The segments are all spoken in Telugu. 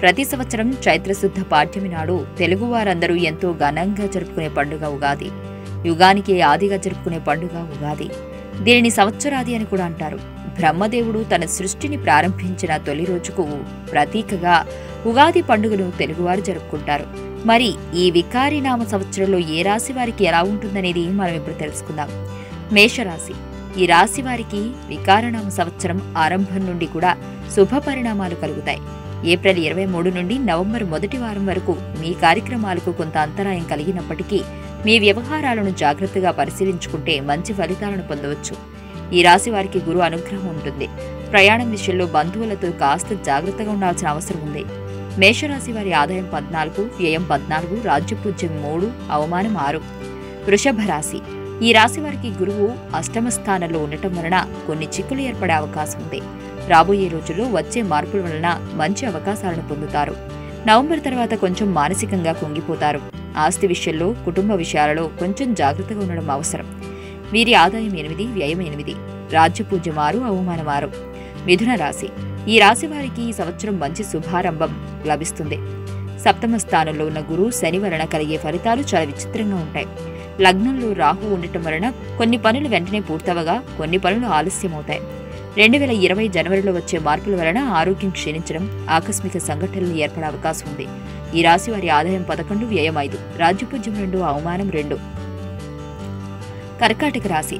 ప్రతి సంవత్సరం చైత్రశుద్ధ పాఠ్యమి నాడు తెలుగువారందరూ ఎంతో ఘనంగా జరుపుకునే పండుగ ఉగాది. యుగానికి ఆదిగా జరుపుకునే పండుగ ఉగాది. దీనిని సంవత్సరాది అని కూడా అంటారు. బ్రహ్మదేవుడు తన సృష్టిని ప్రారంభించిన తొలి రోజుకు ప్రతీకగా ఉగాది పండుగను తెలుగువారు జరుపుకుంటారు. మరి ఈ వికారి నామ సంవత్సరంలో ఏ రాశి వారికి ఎలా ఉంటుందనేది మనం ఇప్పుడు తెలుసుకుందాం. మేషరాశి. ఈ రాశి వారికి వికారనామ సంవత్సరం ఆరంభం నుండి కూడా శుభ పరిణామాలు కలుగుతాయి. ఏప్రిల్ ఇరవై మూడు నుండి నవంబర్ మొదటి వారం వరకు మీ కార్యక్రమాలకు కొంత అంతరాయం కలిగినప్పటికీ మీ వ్యవహారాలను జాగ్రత్తగా పరిశీలించుకుంటే మంచి ఫలితాలను పొందవచ్చు. ఈ రాశి వారికి గురు అనుగ్రహం ఉంటుంది. ప్రయాణం విషయంలో బంధువులతో కాస్త జాగ్రత్తగా ఉండాల్సిన అవసరం ఉంది. మేషరాశి వారి ఆదాయం పద్నాలుగు వ్యయం పద్నాలుగు రాజ్యపూజ్యం మూడు అవమానం ఆరు. వృషభ రాశి. ఈ రాశి వారికి గురువు అష్టమ స్థానంలో ఉండటం వలన కొన్ని చిక్కులు ఏర్పడే అవకాశం ఉంది. రాబోయే రోజుల్లో వచ్చే మార్పుల వలన మంచి అవకాశాలను పొందుతారు. నవంబర్ తర్వాత కొంచెం మానసికంగా కుంగిపోతారు. ఆస్తి విషయంలో కుటుంబ విషయాలలో కొంచెం జాగ్రత్తగా ఉండడం అవసరం. వీరి ఆదాయం ఎనిమిది వ్యయం ఎనిమిది. రాజ్యపూజ్యం ఆరు అవమానం ఆరు. మిథున రాశి. ఈ రాశి వారికి ఈ సంవత్సరం మంచి శుభారంభం లభిస్తుంది. సప్తమ స్థానంలో ఉన్న గురువు శని వలన కలిగే ఫలితాలు చాలా విచిత్రంగా ఉంటాయి. లగ్నంలో రాహు ఉండటం వలన కొన్ని పనులు వెంటనే పూర్తవగా కొన్ని పనులు ఆలస్యమవుతాయి. రెండు వేల ఇరవై జనవరిలో వచ్చే మార్పుల వలన ఆరోగ్యం క్షీణించడం ఆకస్మిక సంఘటనలు ఏర్పడే అవకాశం ఉంది. ఈ రాశి వారి ఆదాయం పదకొండు వ్యయం ఐదు రాజ్యపూజ్యం రెండు అవమానం రెండు. కర్కాటక రాశి.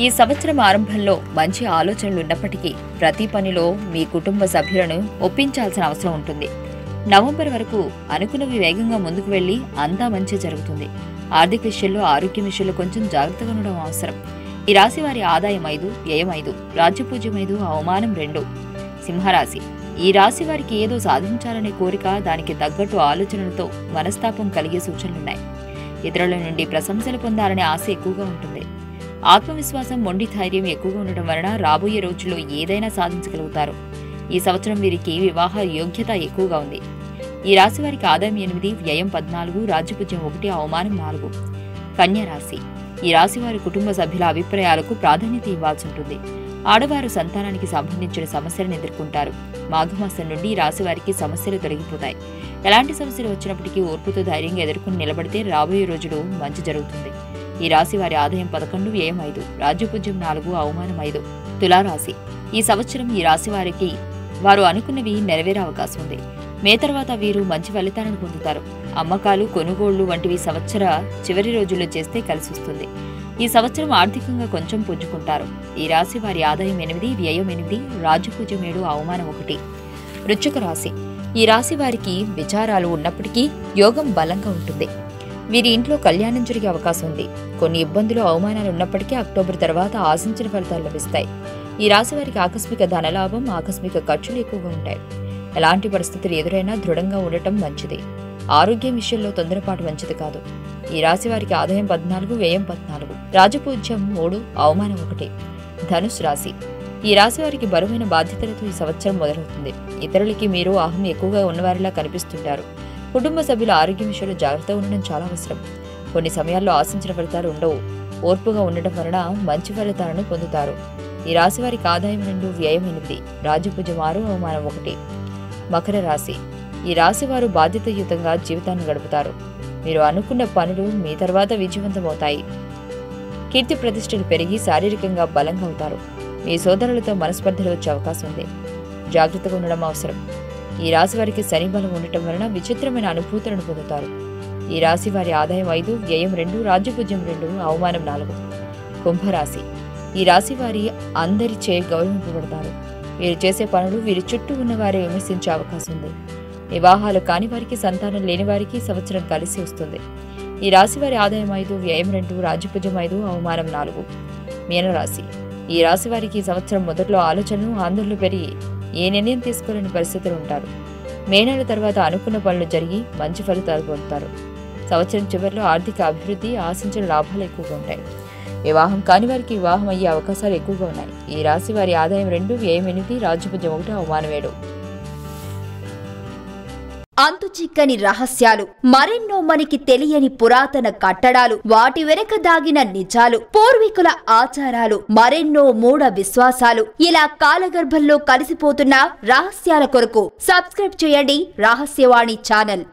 ఈ సంవత్సరం ఆరంభంలో మంచి ఆలోచనలు ఉన్నప్పటికీ ప్రతి పనిలో మీ కుటుంబ సభ్యులను ఒప్పించాల్సిన అవసరం ఉంటుంది. నవంబర్ వరకు అనుకున్నవి వేగంగా ముందుకు వెళ్ళి అంతా మంచి జరుగుతుంది. ఆర్థిక విషయంలో ఆరోగ్యం విషయంలో కొంచెం జాగ్రత్తగా ఉండడం అవసరం. ఈ రాశి వారి ఆదాయం ఐదు వ్యయం ఐదు రాజ్యపూజ్యం ఐదు అవమానం రెండు. సింహరాశి. ఈ రాశి వారికి ఏదో సాధించాలనే కోరిక దానికి తగ్గట్టు ఆలోచనలతో మనస్తాపం కలిగే సూచనలున్నాయి. ఇతరుల నుండి ప్రశంసలు పొందాలనే ఆశ ఎక్కువగా ఉంటుంది. ఆత్మవిశ్వాసం మొండి ధైర్యం ఎక్కువగా ఉండడం వలన రాబోయే రోజుల్లో ఏదైనా సాధించగలుగుతారు. ఈ సంవత్సరం వీరికి వివాహ యోగ్యత ఎక్కువగా ఉంది. ఈ రాశి వారికి ఆదాయం ఎనిమిది వ్యయం పద్నాలుగు రాజ్యపూజ్యం ఒకటి అవమానం నాలుగు. కన్యరాశి ఈ రాశి వారి కుటుంబ సభ్యుల అభిప్రాయాలకు ప్రాధాన్యత ఇవ్వాల్సి ఉంటుంది. ఆడవారు సంతానానికి సంబంధించిన సమస్యలను ఎదుర్కొంటారు. మాఘమాసం నుండి రాశి వారికి సమస్యలు తొలగిపోతాయి. ఎలాంటి సమస్యలు వచ్చినప్పటికీ ఓర్పుతో ధైర్యంగా ఎదుర్కొని నిలబడితే రాబోయే రోజులు మంచి జరుగుతుంది. ఈ రాశి వారి ఆదాయం పదకొండు వ్యయం ఐదు రాజ్యపుజ్యం నాలుగు అవమానం ఐదు. తులారాశి. ఈ సంవత్సరం ఈ రాశి వారికి వారు అనుకున్నవి నెరవేరే అవకాశం ఉంది. మే తర్వాత వీరు మంచి ఫలితాలను పొందుతారు. అమ్మకాలు కొనుగోళ్ళు వంటివి సంవత్సర చివరి రోజుల్లో చేస్తే కలిసి వస్తుంది ఈ సంవత్సరం ఆర్థికంగా కొంచెం పుంజుకుంటారు. ఈ రాశి వారి ఆదాయం ఎనిమిది వ్యయం ఎనిమిది రాజ్యపూజ్యం ఏడు అవమానం ఒకటి. వృశ్చిక రాశి. ఈ రాశి వారికి విచారాలు ఉన్నప్పటికీ యోగం బలంగా ఉంటుంది. వీరి ఇంట్లో కళ్యాణం జరిగే అవకాశం ఉంది. కొన్ని ఇబ్బందులు అవమానాలు ఉన్నప్పటికీ అక్టోబర్ తర్వాత ఆశించిన ఫలితాలు లభిస్తాయి. ఈ రాశి వారికి ఆకస్మిక ధనలాభం ఆకస్మిక ఖర్చులు ఎక్కువగా ఉంటాయి. ఎలాంటి పరిస్థితులు ఎదురైనా దృఢంగా ఉండటం మంచిది. ఆరోగ్యం విషయంలో తొందరపాటు మంచిది కాదు. ఈ రాశి వారికి ఆదాయం పద్నాలుగు వ్యయం పద్నాలుగు. రాజపూజ్యం మూడు అవమానం ఒకటి. ధనుసు రాశి. ఈ రాశి వారికి బరువైన బాధ్యతలతో ఈ సంవత్సరం మొదలవుతుంది. ఇతరులకి మీరు అహం ఎక్కువగా ఉన్నవారిలా కనిపిస్తుంటారు. కుటుంబ సభ్యుల ఆరోగ్యం విషయంలో జాగ్రత్తగా ఉండడం చాలా అవసరం. కొన్ని సమయాల్లో ఆశించిన ఫలితాలు ఉండవు. ఓర్పుగా ఉండటం వలన మంచి ఫలితాలను పొందుతారు. ఈ రాశి వారికి ఆదాయం రెండు వ్యయం ఎనిమిది. రాజపూజ ఆరు అవమానం ఒకటి. మకర రాశి. ఈ రాశి వారు బాధ్యతయుతంగా జీవితాన్ని గడుపుతారు. మీరు అనుకున్న పనులు మీ తర్వాత విజయవంతమవుతాయి. కీర్తి ప్రతిష్టలు పెరిగి శారీరకంగా బలంగా అవుతారు. మీ సోదరులతో మనస్పర్ధలు వచ్చే అవకాశం ఉంది. జాగ్రత్తగా ఉండడం అవసరం. ఈ రాశి వారికి శని బలం ఉండటం వలన విచిత్రమైన అనుభూతులను పొందుతారు. ఈ రాశి వారి ఆదాయం ఐదు వ్యయం రెండు రాజ్యపూజ్యం రెండు అవమానం నాలుగు. కుంభరాశి. ఈ రాశి వారి అందరిచే గౌరవింపబడతారు. వీరు చేసే పనులు వీరి చుట్టూ ఉన్న వారే విమర్శించే అవకాశం ఉంది. వివాహాలు కాని వారికి సంతానం లేని వారికి సంవత్సరం కలిసి వస్తుంది. ఈ రాశి వారి ఆదాయం ఐదు వ్యయం రెండు రాజపుజం ఐదు అవమానం నాలుగు. మీనరాశి. ఈ రాశి వారికి సంవత్సరం మొదట్లో ఆలోచనలు ఆందోళనలు పెరిగి ఏ నిర్ణయం తీసుకోలేని పరిస్థితులు ఉంటారు. మే నెల తర్వాత అనుకున్న పనులు జరిగి మంచి ఫలితాలు పొందుతారు. సంవత్సరం చివరిలో ఆర్థిక అభివృద్ధి ఆశించిన లాభాలు ఎక్కువగా ఉంటాయి. వివాహం కాని వారికి వివాహం అయ్యే అవకాశాలు ఎక్కువగా ఉన్నాయి. ఈ రాశి వారి ఆదాయం రెండు వ్యయం ఎనిమిది రాజ్యపూజ్యం ఒకటి అవమానం ఏడు. అంతు చిక్కని రహస్యాలు మరెన్నో మనకి తెలియని పురాతన కట్టడాలు వాటి వెనక దాగిన నిజాలు పూర్వీకుల ఆచారాలు మరెన్నో మూఢ విశ్వాసాలు ఇలా కాలగర్భంలో కలిసిపోతున్న రహస్యాల కొరకు సబ్స్క్రైబ్ చేయండి రహస్యవాణి ఛానల్.